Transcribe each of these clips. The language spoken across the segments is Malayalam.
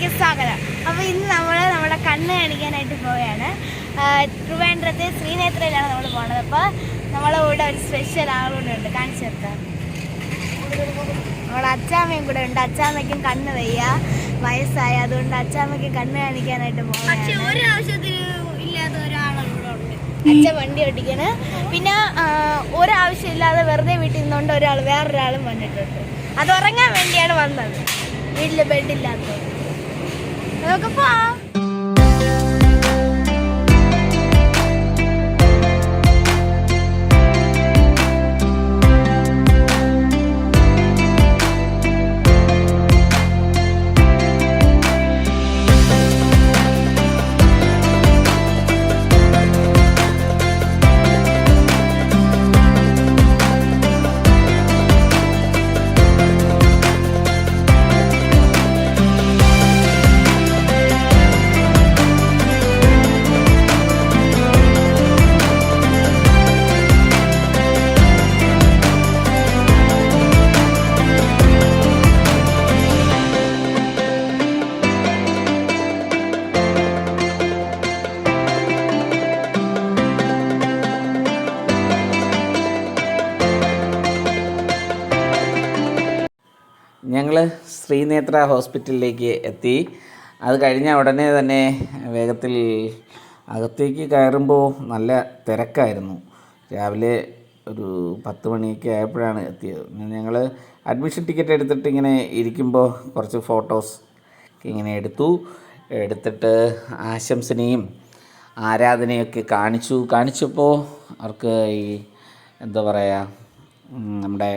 ബ്ലോഗിലേക്ക് സ്വാഗതം അപ്പോൾ ഇന്ന് നമ്മൾ നമ്മുടെ കണ്ണ് കാണിക്കാനായിട്ട് പോവുകയാണ്. ട്രിവാൻഡ്രത്തെ ശ്രീനേത്രയിലാണ് നമ്മൾ പോണത്. അപ്പോൾ നമ്മളെ കൂടെ ഒരു സ്പെഷ്യൽ ആളുകൂടെ ഉണ്ട്. കാണിച്ചു തരാം നമ്മുടെ അച്ചാമ്മയും കൂടെ ഉണ്ട്. അച്ചാമ്മയ്ക്കും കണ്ണ് വയ്യ. വയസ്സായ. അതുകൊണ്ട് അച്ചാമ്മയ്ക്ക് കണ്ണ് കാണിക്കാനായിട്ട് ഉണ്ട്. അച്ഛൻ വണ്ടി ഓടിക്കാണ്. പിന്നെ ഒരാവശ്യം ഒരാവശ്യമില്ലാതെ വെറുതെ വീട്ടിൽ നിന്നുകൊണ്ട് ഒരാൾ വേറൊരാളും വന്നിട്ടുണ്ട്. അത് ഉറങ്ങാൻ വേണ്ടിയാണ് വന്നത്. വീട്ടിൽ ബെഡില്ലാത്തത് നമുക്ക് പോവാം ഞങ്ങൾ ശ്രീനേത്ര ഹോസ്പിറ്റലിലേക്ക് എത്തി. അത് കഴിഞ്ഞ ഉടനെ തന്നെ വേഗത്തിൽ അകത്തേക്ക് കയറുമ്പോൾ നല്ല തിരക്കായിരുന്നു. രാവിലെ ഒരു പത്ത് മണിയൊക്കെ ആയപ്പോഴാണ് എത്തിയത്. ഞങ്ങൾ അഡ്മിഷൻ ടിക്കറ്റ് എടുത്തിട്ട് ഇങ്ങനെ ഇരിക്കുമ്പോൾ കുറച്ച് ഫോട്ടോസ് ഇങ്ങനെ എടുത്തു. എടുത്തിട്ട് ആശംസനെയും ആരാധനയൊക്കെ കാണിച്ചു. കാണിച്ചപ്പോൾ അവർക്ക് ഈ എന്താ പറയുക നമ്മുടെ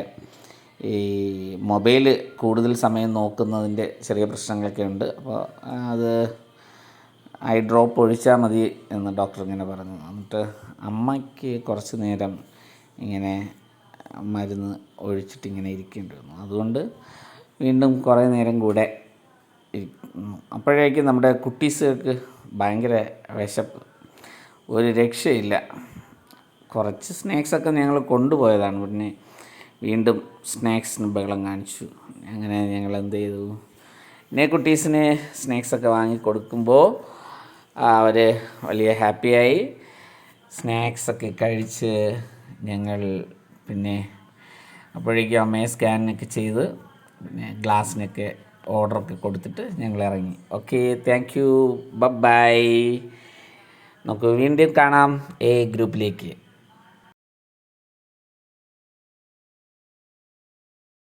ഈ മൊബൈൽ കൂടുതൽ സമയം നോക്കുന്നതിന്റെ ചെറിയ പ്രശ്നങ്ങളൊക്കെ ഉണ്ട്. അപ്പോൾ അത് ഐ ഡ്രോപ്പ് ഒഴിച്ചാൽ മതി എന്ന് ഡോക്ടർ ഇങ്ങനെ പറഞ്ഞു. എന്നിട്ട് അമ്മയ്ക്ക് കുറച്ച് നേരം ഇങ്ങനെ മരുന്ന് ഒഴിച്ചിട്ട് ഇങ്ങനെ ഇരിക്കേണ്ടി വന്നു അതുകൊണ്ട് വീണ്ടും കുറേ നേരം കൂടെ അപ്പോഴേക്കും നമ്മുടെ കുട്ടീസുകൾക്ക് ഭയങ്കര വിശപ്പ്. ഒരു രക്ഷയില്ല. കുറച്ച് സ്നാക്സൊക്കെ ഞങ്ങൾ കൊണ്ടുപോയതാണ്. പിന്നെ വീണ്ടും സ്നാക്സിന് ബഹളം കാണിച്ചു. അങ്ങനെ ഞങ്ങൾ എന്ത് ചെയ്തു? പിന്നെ കുട്ടീസിന് സ്നാക്സൊക്കെ വാങ്ങി കൊടുക്കുമ്പോൾ അവർ വലിയ ഹാപ്പിയായി. സ്നാക്സൊക്കെ കഴിച്ച് ഞങ്ങൾ പിന്നെ അപ്പോഴേക്കും അമ്മയെ സ്കാനൊക്കെ ചെയ്ത് പിന്നെ ഗ്ലാസ്സിനൊക്കെ ഓർഡറൊക്കെ കൊടുത്തിട്ട് ഞങ്ങൾ ഇറങ്ങി. ഓക്കെ താങ്ക് യു ബൈ നമുക്ക് വീണ്ടും കാണാം. എ ഗ്രൂപ്പിലേക്ക്.